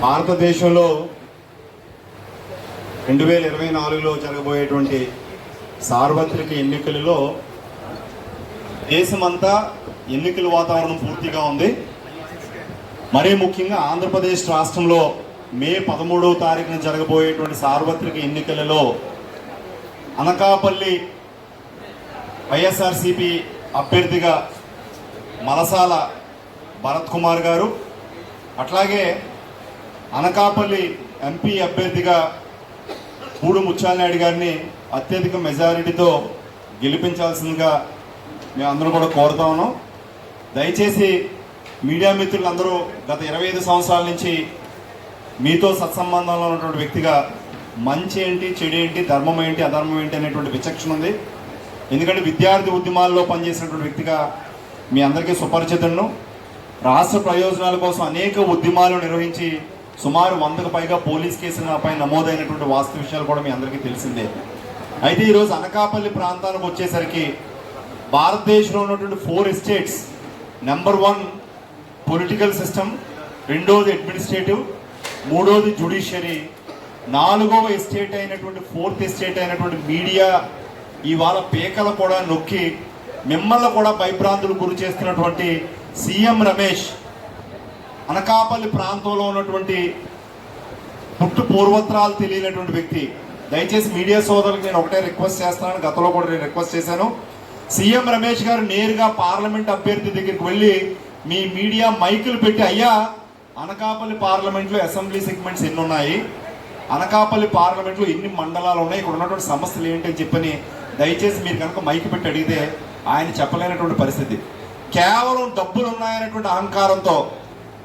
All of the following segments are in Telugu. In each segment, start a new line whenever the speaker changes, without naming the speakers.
భారతదేశంలో రెండు వేల ఇరవై నాలుగులో జరగబోయేటువంటి సార్వత్రిక ఎన్నికలలో దేశమంతా ఎన్నికల వాతావరణం పూర్తిగా ఉంది. మరీ ముఖ్యంగా ఆంధ్రప్రదేశ్ రాష్ట్రంలో మే పదమూడవ తారీఖున జరగబోయేటువంటి సార్వత్రిక ఎన్నికలలో అనకాపల్లి వైఎస్ఆర్సిపి అభ్యర్థిగా మలసాల భరత్ కుమార్ గారు అట్లాగే అనకాపల్లి ఎంపీ అభ్యర్థిగా పూడు ముచ్చాలనాయుడు గారిని అత్యధిక మెజారిటీతో గెలిపించాల్సిందిగా మేము అందరూ కూడా కోరుతా ఉన్నాం. దయచేసి మీడియా మిత్రులందరూ గత ఇరవై ఐదు సంవత్సరాల నుంచి మీతో సత్సంబంధంలో ఉన్నటువంటి వ్యక్తిగా మంచి ఏంటి చెడు ఏంటి ధర్మం ఏంటి అధర్మం ఏంటి అనేటువంటి విచక్షణ ఉంది. ఎందుకంటే విద్యార్థి ఉద్యమాల్లో పనిచేసినటువంటి వ్యక్తిగా మీ అందరికీ సుపరిచితులను రాష్ట్ర ప్రయోజనాల కోసం అనేక ఉద్యమాలు నిర్వహించి సుమారు వందకు పైగా పోలీస్ కేసులపై నమోదైనటువంటి వాస్తు విషయాలు కూడా మీ అందరికీ తెలిసిందే. అయితే ఈరోజు అనకాపల్లి ప్రాంతానికి వచ్చేసరికి భారతదేశంలో ఉన్నటువంటి four estates number one political system రెండోది అడ్మినిస్ట్రేటివ్ మూడోది జుడిషియరీ నాలుగవ ఎస్టేట్ అయినటువంటి ఫోర్త్ ఎస్టేట్ అయినటువంటి మీడియా ఇవాళ పేకలు కూడా నొక్కి మిమ్మల్ని కూడా భయభ్రాంతులు గురి చేస్తున్నటువంటి సీఎం రమేష్ అనకాపల్లి ప్రాంతంలో ఉన్నటువంటి పుట్టు పూర్వత్రాలు తెలియనటువంటి వ్యక్తి. దయచేసి మీడియా సోదరులకు నేను ఒకటే రిక్వెస్ట్ చేస్తున్నాను గతంలో కూడా నేను రిక్వెస్ట్ చేశాను. సీఎం రమేష్ గారు నేరుగా పార్లమెంట్ అభ్యర్థి దగ్గరికి వెళ్ళి మీ మీడియా మైకులు పెట్టి అయ్యా అనకాపల్లి పార్లమెంట్లో అసెంబ్లీ సెగ్మెంట్స్ ఎన్ని ఉన్నాయి అనకాపల్లి పార్లమెంట్లో ఎన్ని మండలాలు ఉన్నాయి? ఇక్కడ ఉన్నటువంటి సమస్యలు ఏంటి? అని చెప్పని దయచేసి మీరు కనుక మైక్ పెట్టి అడిగితే ఆయన చెప్పలేనటువంటి పరిస్థితి. కేవలం డబ్బులు ఉన్నాయనేటువంటి అహంకారంతో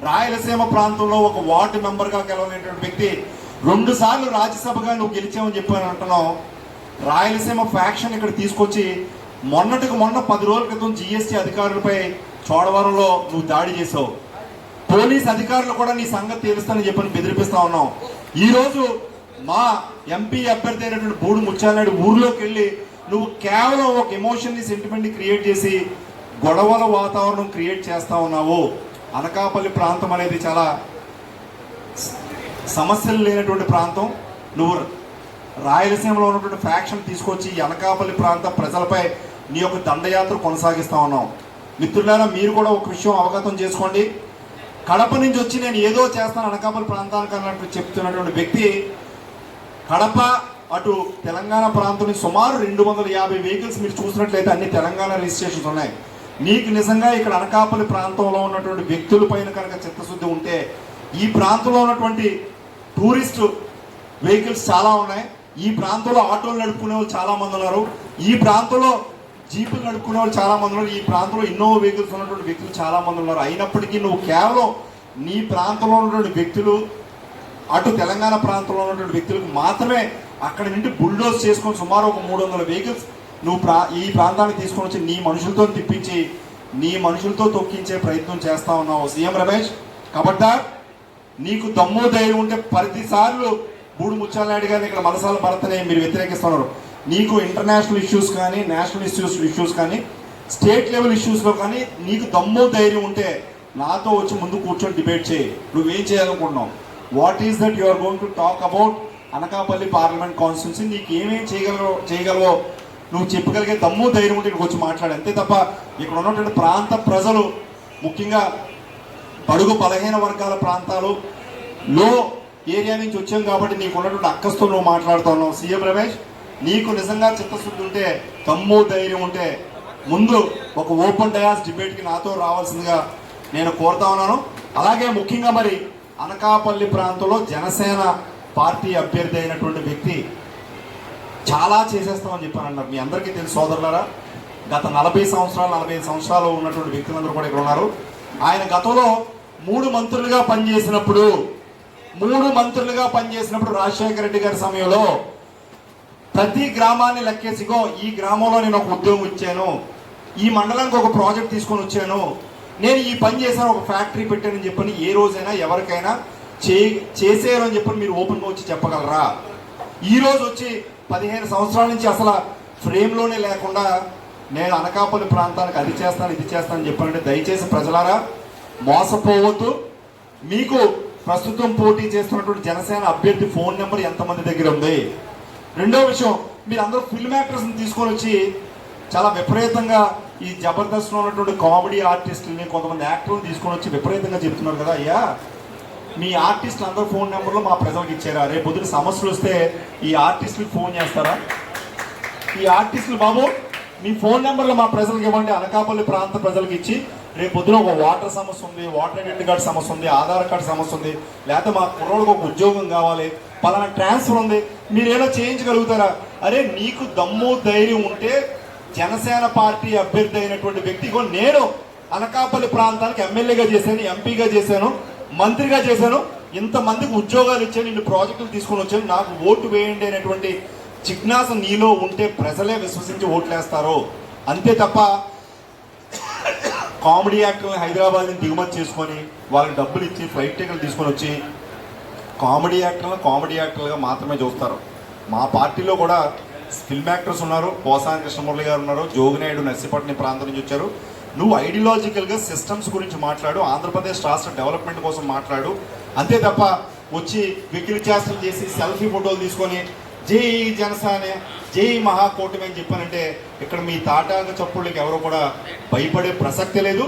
రాయలసీమ ప్రాంతంలో ఒక వార్డు మెంబర్గా గెలవలేనటువంటి వ్యక్తి రెండు సార్లు రాజ్యసభగా నువ్వు గెలిచావని చెప్పాను అంటున్నావు. రాయలసీమ ఫ్యాక్షన్ ఇక్కడ తీసుకొచ్చి మొన్నటికి మొన్న పది రోజుల క్రితం జిఎస్టీ అధికారులపై చోడవరంలో నువ్వు దాడి చేసావు. పోలీస్ అధికారులు కూడా నీ సంగతి తెలుస్తానని చెప్పని బెదిరిపిస్తా ఉన్నావు. ఈరోజు మా ఎంపీ అభ్యర్థి అయినటువంటి బూడు ముచ్చాలనాయుడు ఊర్లోకి వెళ్ళి నువ్వు కేవలం ఒక ఎమోషన్ని సెంటిమెంట్ని సెంటిమెంట్ క్రియేట్ చేసి గొడవల వాతావరణం క్రియేట్ చేస్తా ఉన్నావు. అనకాపల్లి ప్రాంతం అనేది చాలా సమస్యలు లేనటువంటి ప్రాంతం. నువ్వు రాయలసీమలో ఉన్నటువంటి ఫ్యాక్షన్ తీసుకొచ్చి అనకాపల్లి ప్రాంత ప్రజలపై నీ యొక్క దండయాత్ర కొనసాగిస్తా ఉన్నావు. మిత్రులారా మీరు కూడా ఒక విషయం అవగతం చేసుకోండి. కడప నుంచి వచ్చి నేను ఏదో చేస్తాను అనకాపల్లి ప్రాంతానికి అన్నట్టు చెప్తున్నటువంటి వ్యక్తి కడప అటు తెలంగాణ ప్రాంతం నుంచి సుమారు రెండు వందల యాభై వెహికల్స్ మీరు చూసినట్లయితే అన్ని తెలంగాణ రిజిస్ట్రేషన్స్ ఉన్నాయి. నీకు నిజంగా ఇక్కడ అనకాపల్లి ప్రాంతంలో ఉన్నటువంటి వ్యక్తుల పైన కనుక చిత్తశుద్ధి ఉంటే ఈ ప్రాంతంలో ఉన్నటువంటి టూరిస్ట్ వెహికల్స్ చాలా ఉన్నాయి. ఈ ప్రాంతంలో ఆటోలు నడుపుకునే వాళ్ళు చాలా మంది ఉన్నారు. ఈ ప్రాంతంలో జీపులు నడుపుకునే వాళ్ళు చాలా మంది ఉన్నారు. ఈ ప్రాంతంలో ఎన్నో వెహికల్స్ ఉన్నటువంటి వ్యక్తులు చాలా మంది ఉన్నారు. అయినప్పటికీ నువ్వు కేవలం నీ ప్రాంతంలో ఉన్నటువంటి వ్యక్తులు అటు తెలంగాణ ప్రాంతంలో ఉన్నటువంటి వ్యక్తులకు మాత్రమే అక్కడ నుండి బుల్డోస్ చేసుకొని సుమారు ఒక మూడు వందల వెహికల్స్ నువ్వు ప్రా ఈ ప్రాంతానికి తీసుకొని వచ్చి నీ మనుషులతో తిప్పించి నీ మనుషులతో తొక్కించే ప్రయత్నం చేస్తా ఉన్నావు. సీఎం రమేష్ కాబట్టి నీకు దమ్ము ధైర్యం ఉంటే ప్రతిసార్లు మూడు ముచ్చాలనాయుడు గారిని ఇక్కడ మనసాల భరతనే మీరు వ్యతిరేకిస్తున్నారు. నీకు ఇంటర్నేషనల్ ఇష్యూస్ కానీ నేషనల్ ఇష్యూస్ ఇష్యూస్ కానీ స్టేట్ లెవెల్ ఇష్యూస్లో కానీ నీకు దమ్ము ధైర్యం ఉంటే నాతో వచ్చి ముందు కూర్చొని డిబేట్ చేయి. నువ్వేం చేయాలనుకుంటున్నావు? What is that you are going to talk about Anakapalli parliament constituency నీకు ఏమేమి చేయగలవో చేయగలవో నువ్వు చెప్పగలిగే దమ్ము ధైర్యం ఉంటే ఇక్కడికి వచ్చి మాట్లాడు. అంతే తప్ప ఇక్కడ ఉన్నటువంటి ప్రాంత ప్రజలు ముఖ్యంగా బడుగు బలహీన వర్గాల ప్రాంతాలు లో ఏరియా నుంచి వచ్చాం కాబట్టి నీకు ఉన్నటువంటి అక్కస్తో నువ్వు మాట్లాడుతున్నావు సీఎం రమేష్ నీకు నిజంగా చిత్తశుద్ధి ఉంటే తమ్ము ధైర్యం ఉంటే ముందు ఒక ఓపెన్ డయాస్ డిబేట్కి నాతో రావాల్సిందిగా నేను కోరుతా ఉన్నాను. అలాగే ముఖ్యంగా మరి అనకాపల్లి ప్రాంతంలో జనసేన పార్టీ అభ్యర్థి అయినటువంటి వ్యక్తి చాలా చేసేస్తామని చెప్పాను అన్నారు మీ అందరికీ తెలుసు సోదరులారా గత నలభై సంవత్సరాలు నలభై సంవత్సరాలు ఉన్నటువంటి వ్యక్తులందరూ కూడా ఇక్కడ ఉన్నారు. ఆయన గతంలో మూడు మంత్రులుగా పనిచేసినప్పుడు మూడు మంత్రులుగా పనిచేసినప్పుడు రాజశేఖర రెడ్డి గారి సమయంలో ప్రతి గ్రామాన్ని లెక్కేసిగో ఈ గ్రామంలో నేను ఒక ఉద్యోగం ఇచ్చాను ఈ మండలానికి ఒక ప్రాజెక్ట్ తీసుకొని వచ్చాను నేను ఈ పని చేశాను ఒక ఫ్యాక్టరీ పెట్టానని చెప్పని ఏ రోజైనా ఎవరికైనా చే చేసేయాలని చెప్పని మీరు ఓపెన్గా వచ్చి చెప్పగలరా? ఈరోజు వచ్చి పదిహేను సంవత్సరాల నుంచి అసలు ఫ్రేమ్లోనే లేకుండా నేను అనకాపల్లి ప్రాంతానికి అది చేస్తాను ఇది చేస్తాను అని చెప్పానంటే దయచేసి ప్రజలారా మోసపోవద్దు. మీకు ప్రస్తుతం పోటీ చేస్తున్నటువంటి జనసేన అభ్యర్థి ఫోన్ నెంబర్ ఎంతమంది దగ్గర ఉంది? రెండో విషయం మీరు అందరూ ఫిల్మ్ యాక్టర్స్ని తీసుకొని వచ్చి చాలా విపరీతంగా ఈ జబర్దస్త్లో ఉన్నటువంటి కామెడీ ఆర్టిస్టులని కొంతమంది యాక్టర్ని తీసుకొని వచ్చి విపరీతంగా చెప్తున్నారు కదా అయ్యా. మీ ఆర్టిస్టులు అందరూ ఫోన్ నెంబర్లు మా ప్రజలకు ఇచ్చారా? రేపు పొద్దున సమస్యలు వస్తే ఈ ఆర్టిస్టులకు ఫోన్ చేస్తారా? ఈ ఆర్టిస్టులు బాబు మీ ఫోన్ నెంబర్లు మా ప్రజలకు ఇవ్వండి. అనకాపల్లి ప్రాంత ప్రజలకు ఇచ్చి రేపు పొద్దున ఒక వాటర్ సమస్య ఉంది వాటర్ ఐడెంటిటీ కార్డు సమస్య ఉంది ఆధార్ కార్డు సమస్య ఉంది లేకపోతే మా కుర్రోడికి ఒక ఉద్యోగం కావాలి పలానా ట్రాన్స్ఫర్ ఉంది. మీరు ఏదో చేయించగలుగుతారా? అరే నీకు దమ్ము ధైర్యం ఉంటే జనసేన పార్టీ అభ్యర్థి అయినటువంటి వ్యక్తి నేను అనకాపల్లి ప్రాంతానికి ఎమ్మెల్యేగా చేశాను ఎంపీగా చేశాను. మంత్రిగా చేశాను. ఇంతమందికి ఉద్యోగాలు ఇచ్చాను ఇన్ని ప్రాజెక్టులు తీసుకొని వచ్చాను. నాకు ఓటు వేయండి అనేటువంటి జిజ్ఞాస నీలో ఉంటే ప్రజలే విశ్వసించి ఓట్లేస్తారు. అంతే తప్ప కామెడీ యాక్టర్ హైదరాబాద్ని దిగుమతి చేసుకొని వాళ్ళకి డబ్బులు ఇచ్చి ఫ్లైట్ టికెట్లు తీసుకొని వచ్చి కామెడీ యాక్టర్లను కామెడీ యాక్టర్లుగా మాత్రమే చూస్తారు. మా పార్టీలో కూడా ఫిల్మ్ యాక్టర్స్ ఉన్నారు. పోసాని కృష్ణమురళి గారు ఉన్నారు. జోగినాయుడు నర్సీపట్నం ప్రాంతం నుంచి వచ్చారు. నువ్వు ఐడియాలజికల్గా సిస్టమ్స్ గురించి మాట్లాడు ఆంధ్రప్రదేశ్ రాష్ట్ర డెవలప్మెంట్ కోసం మాట్లాడు. అంతే తప్ప వచ్చి విక్రి చేసి సెల్ఫీ ఫోటోలు తీసుకొని జై జనసేన జై మహాకూటమి అని చెప్పానంటే ఇక్కడ మీ తాటాక చప్పుళ్ళకి ఎవరు కూడా భయపడే ప్రసక్తి లేదు.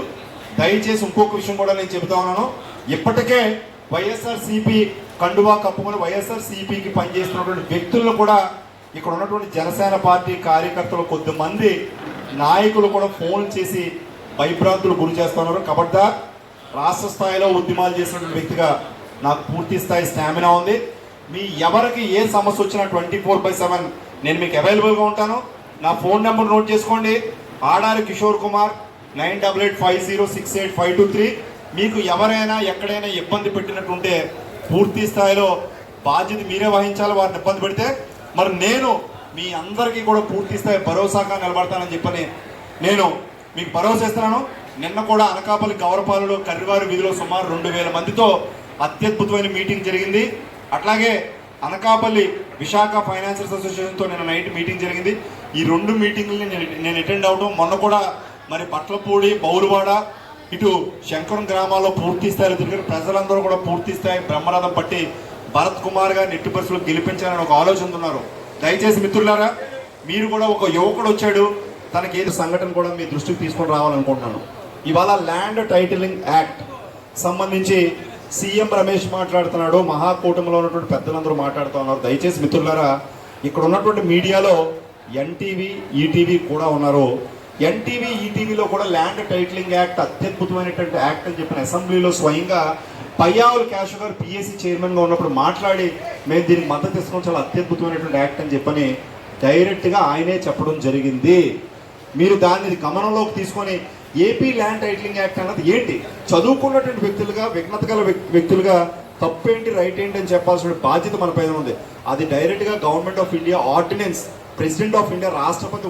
దయచేసి ఇంకొక విషయం కూడా నేను చెబుతా ఉన్నాను. ఇప్పటికే వైఎస్ఆర్ సిపి కండువా కప్పుకొని వైఎస్ఆర్ సిపికి పనిచేస్తున్నటువంటి వ్యక్తులను కూడా ఇక్కడ ఉన్నటువంటి జనసేన పార్టీ కార్యకర్తలు కొద్దిమంది నాయకులు కూడా ఫోన్ చేసి భయభ్రాంతులు గురి చేస్తున్నారు. కాబట్టి రాష్ట్ర స్థాయిలో ఉద్యమాలు చేసినటువంటి వ్యక్తిగా నాకు పూర్తి స్థాయి స్టామినా ఉంది. మీ ఎవరికి ఏ సమస్య వచ్చినా ట్వంటీ ఫోర్ బై సెవెన్ నేను మీకు అవైలబుల్గా ఉంటాను. నా ఫోన్ నెంబర్ నోట్ చేసుకోండి. Adari Kishore Kumar nine double eight five zero six eight five two three. మీకు ఎవరైనా ఎక్కడైనా ఇబ్బంది పెట్టినట్టుంటే పూర్తి స్థాయిలో బాధ్యత మీరే వహించాలి. వారిని ఇబ్బంది పెడితే మరి నేను మీ అందరికీ కూడా పూర్తి స్థాయి భరోసాగా నిలబడతానని చెప్పని నేను మీకు భరోసా ఇస్తున్నాను. నిన్న కూడా అనకాపల్లి గౌరపాలలో కర్రివారి వీధిలో సుమారు రెండు వేల మందితో అత్యద్భుతమైన మీటింగ్ జరిగింది. అట్లాగే అనకాపల్లి విశాఖ ఫైనాన్షియల్స్ అసోసియేషన్తో నిన్న నైట్ మీటింగ్ జరిగింది. ఈ రెండు మీటింగ్లని నేను నేను అటెండ్ అవడం మొన్న కూడా మరి పట్లపూడి బౌరువాడ ఇటు శంకరం గ్రామాల్లో పూర్తి స్థాయిలో తిరిగారు ప్రజలందరూ కూడా పూర్తి స్థాయి బ్రహ్మరథం పట్టి భరత్ కుమార్ గారిని ఎట్టి పరిస్థితులు గెలిపించాలని ఒక ఆలోచన ఉన్నారు. దయచేసి మిత్రులారా మీరు కూడా ఒక యువకుడు వచ్చాడు. తనకి ఏది సంఘటన కూడా మీ దృష్టికి తీసుకొని రావాలనుకుంటున్నాను. ఇవాళ ల్యాండ్ టైటిలింగ్ యాక్ట్ సంబంధించి సీఎం రమేష్ మాట్లాడుతున్నాడు మహాకూటమిలో ఉన్నటువంటి పెద్దలందరూ మాట్లాడుతూ ఉన్నారు. దయచేసి మిత్రులారా ఇక్కడ ఉన్నటువంటి మీడియాలో ఎన్టీవీ ఈటీవీ కూడా ఉన్నారు. ఎన్టీవీ ఈటీవీలో కూడా ల్యాండ్ టైటిలింగ్ యాక్ట్ అత్యద్భుతమైనటువంటి యాక్ట్ అని చెప్పిన అసెంబ్లీలో స్వయంగా పయ్యావుల క్యాష్ గారు పిఎస్సి చైర్మన్గా ఉన్నప్పుడు మాట్లాడి మేము దీనికి మద్దతు ఇస్తున్నాం చాలా అత్యద్భుతమైనటువంటి యాక్ట్ అని చెప్పని డైరెక్ట్గా ఆయనే చెప్పడం జరిగింది. మీరు దాన్ని గమనంలోకి తీసుకొని ఏపీ ల్యాండ్ టైటిలింగ్ యాక్ట్ అన్నది ఏంటి? చదువుకున్నటువంటి వ్యక్తులుగా విఘ్నత గల వ్యక్తులుగా తప్పేంటి రైట్ ఏంటి అని చెప్పాల్సిన బాధ్యత మన పైన ఉంది. అది డైరెక్ట్గా government of India ordinance president of India రాష్ట్రపతి